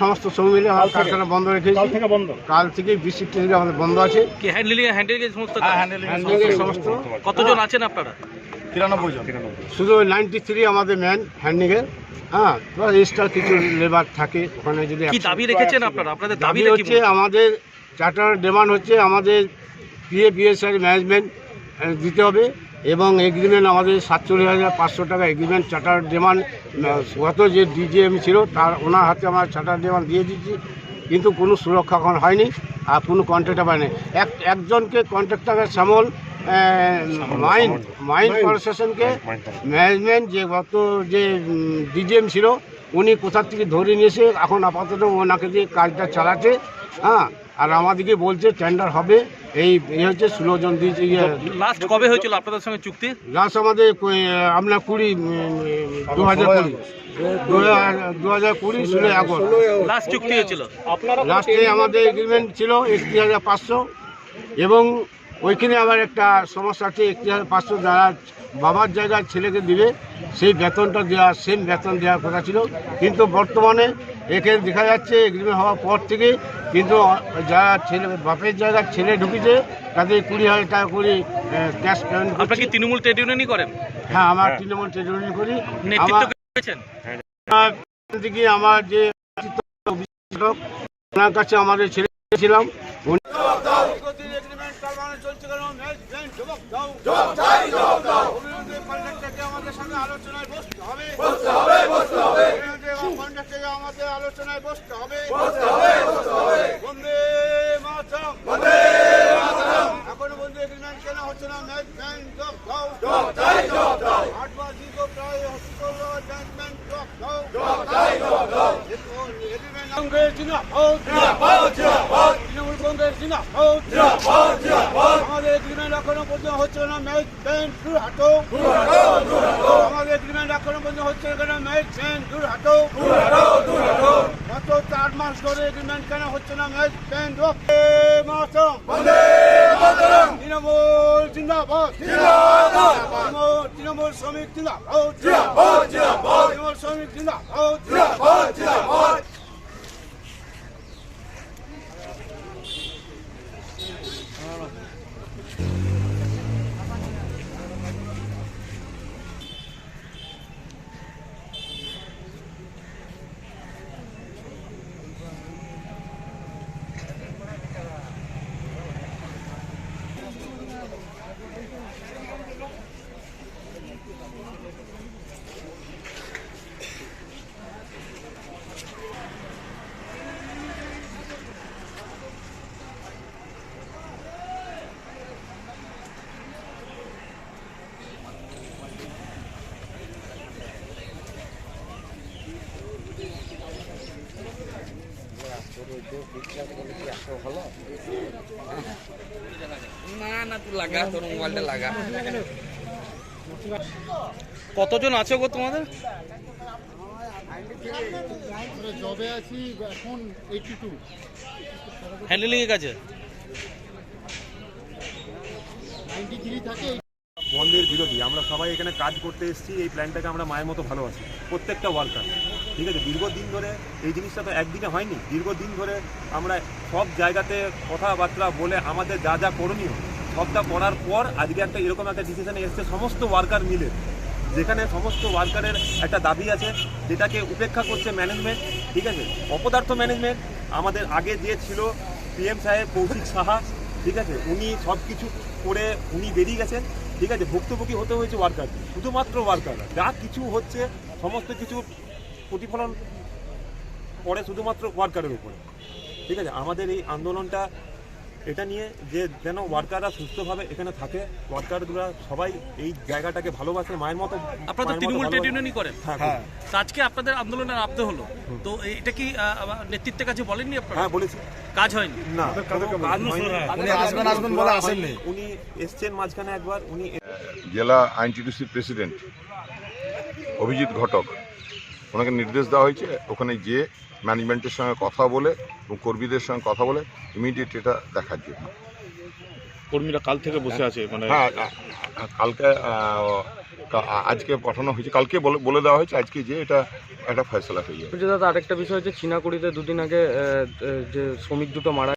সমস্ত শ্রমিক মিলে আমার কারখানা বন্ধ রেখেছি কাল থেকে বন্ধ। কাল থেকে বৃষ্টির থেকে আমাদের বন্ধ আছে। কি হ্যান্ডেলিং হ্যান্ডেলিং এর সমস্ত কাজ? হ্যান্ডেলিং সমস্ত কতজন আছেন আপনারা? তিরানব্বই জন। শুধু নাইনটি থ্রি আমাদের ম্যান হ্যাঁ এক্সট্রা কিছু লেবার থাকে। ওখানে যদি কি দাবি রেখেছেন আপনারা? আপনাদের দাবি হচ্ছে আমাদের চার্টার ডিমান্ড হচ্ছে আমাদের পিএ ম্যানেজমেন্ট দিতে হবে। এবং এগ্রিমেন্ট আমাদের সাতচল্লিশ হাজার পাঁচশো টাকা এগ্রিমেন্ট চার্টার ডিমান্ড গত যে ডিজিএম ছিল তার ওনার হাতে আমরা চার্টার ডিমান্ড দিয়ে দিচ্ছি কিন্তু কোনো সুরক্ষা এখন হয়নি আর কোনো কন্ট্রাক্টার পায়নি। এক একজনকে কন্ট্রাক্টারের শ্যামল মাইন্ড মাইন্ড কর্পোরেশনকে ম্যানেজমেন্ট যে গত যে ডিজিএম ছিল উনি কোথার থেকে ধরে নিয়েছে এখন আপাতত ওনাকে দিয়ে কাজটা চালাচ্ছে হ্যাঁ? আর আমাদেরকে বলছে টেন্ডার হবে এই এই হচ্ছে ষোলো জন দিয়েছে লাস্ট কবে হয়েছিল আপনাদের সঙ্গে চুক্তি? লাস্ট আমাদের আপনার কুড়ি দু হাজার কুড়ি। দু হাজার কুড়ি ষোলোই আগস্ট। লাস্ট চুক্তি হয়েছিল। লাস্টে আমাদের এগ্রিমেন্ট ছিল একত্রিশ হাজার পাঁচশো। এবং ওইখানে আবার একটা সমস্যা আছে একটি হাজার পাঁচশো যারা বাবার জায়গায় ছেলেকে দিবে সেই বেতনটা দেওয়া সেম বেতন দেওয়ার কথা ছিল। কিন্তু বর্তমানে এখানে দেখা যাচ্ছে এগ্রিমেন্ট হওয়ার পর থেকে কিন্তু যারা ছেলে বাপের জায়গায় ছেলে ঢুকেছে তাদের কুড়ি হাজার টাকা করে ক্যাশ পেমেন্ট আপনারা কি তৃণমূল ট্রেড ইউনিয়নই করেন? হ্যাঁ আমার তৃণমূল ট্রেড ইউনিয়ন করি। আমার আমার থেকে আমার যে ওনার কাছে আমাদের ছেলে ছিলাম উনি আমাদের সঙ্গে আলোচনায় বসতে হবে বসতে হবে বসতে হবে আমাদের আলোচনায় বসতে হবে। বন্দে মাতরম। এখনও বন্দে এগ্রিমেন্ট কেন হচ্ছে না ম্যাচ ব্যাংক জব দাও। আট মাস দীর্ঘ প্রায় হসপিটাল জব দাও। জব দাও। এগ্রিমেন্ট কংগ্রেস জিন্দাবাদ জিন্দাবাদ তৃণমূল কংগ্রেস আমাদের এগ্রিমেন্ট এখনও পর্যন্ত হচ্ছে না ম্যাচ ব্যাংক দূর হাটো দূর হাটো দূর হাটো আমাদের এগ্রিমেন্ট এখনও পর্যন্ত হচ্ছে না ম্যাচ ব্যাংক দূর হাটো গত চার মাস ধরে এগ্রিমেন্ট কেন হচ্ছে না ম্যাচ মাতরম। তৃণমূল জিন্দাবাদ। তৃণমূল- শ্রমিক জিন্দাবাদ। তৃণমূল শ্রমিক জিন্দাবাদ। কতজন আছে গো তোমাদের? হ্যান্ডেলিং এর কাছে বন্ধের বিরোধী, আমরা সবাই এখানে কাজ করতে এসেছি, এই প্ল্যানটাকে আমরা মায়ের মতো ভালোবাসি। প্রত্যেকটা ওয়ার্কার ঠিক আছে, দীর্ঘদিন ধরে এই জিনিসটা তো একদিনে হয়নি। দীর্ঘদিন ধরে আমরা সব জায়গাতে কথাবার্তা বলে আমাদের যা যা করণীয়, সবটা করার পর আজকে একটা এরকম একটা ডিসিশনে এসছে, সমস্ত ওয়ার্কার মিলে। যেখানে সমস্ত ওয়ার্কারের একটা দাবি আছে, যেটাকে উপেক্ষা করছে ম্যানেজমেন্ট ঠিক আছে? অপদার্থ ম্যানেজমেন্ট আমাদের আগে যে ছিল পিএম সাহেব, কৌশিক সাহা, ঠিক আছে? উনি সব কিছু করে উনি বেরিয়ে গেছেন, ঠিক আছে? ভুক্তভোগী হতে হয়েছে ওয়ার্কার শুধুমাত্র ওয়ার্কার যা কিছু হচ্ছে, সমস্ত কিছু প্রতিফলন পড়ে শুধুমাত্র ওয়ার্কারের উপরে। ঠিক আছে? আমাদের এই আন্দোলনটা এটা নিয়ে যে যেন ওয়ার্কাররা সুস্থভাবে এখানে থাকে ওয়ার্কাররা সবাই এই জায়গাটাকে ভালোবাসে মায়ের মতো আপনারা তো তৃণমূল ট্রেড ইউনিয়নই করেন। হ্যাঁ হ্যাঁ। আজকে আপনাদের আন্দোলনে নামতে হলো। তো এটা কি নেতৃত্বের কাছে বলেননি আপনারা? হ্যাঁ বলেছি। কাজ হয়নি? না কাজ হয়নি। উনি আসবেন আসবেন বলে আসেননি। উনি এসছেন মাঝখানে একবার উনি জেলা আইনটিডিসির প্রেসিডেন্ট অভিজিৎ ঘটক। ওনাকে নির্দেশ দেওয়া হয়েছে ওখানে গিয়ে ম্যানেজমেন্টের সঙ্গে কথা বলে এবং কর্মীদের সঙ্গে কথা বলে ইমিডিয়েট এটা দেখার জন্য। কর্মীরা কাল থেকে বসে আছে মানে হ্যাঁ কালকে আজকে পাঠানো হয়েছে কালকে বলে বলে দেওয়া হয়েছে আজকে যে এটা একটা ফয়সলা হয়ে যাবে। দাদা আরেকটা বিষয় হচ্ছে চীনাকুড়িতে দুদিন আগে যে শ্রমিক দুটো মারা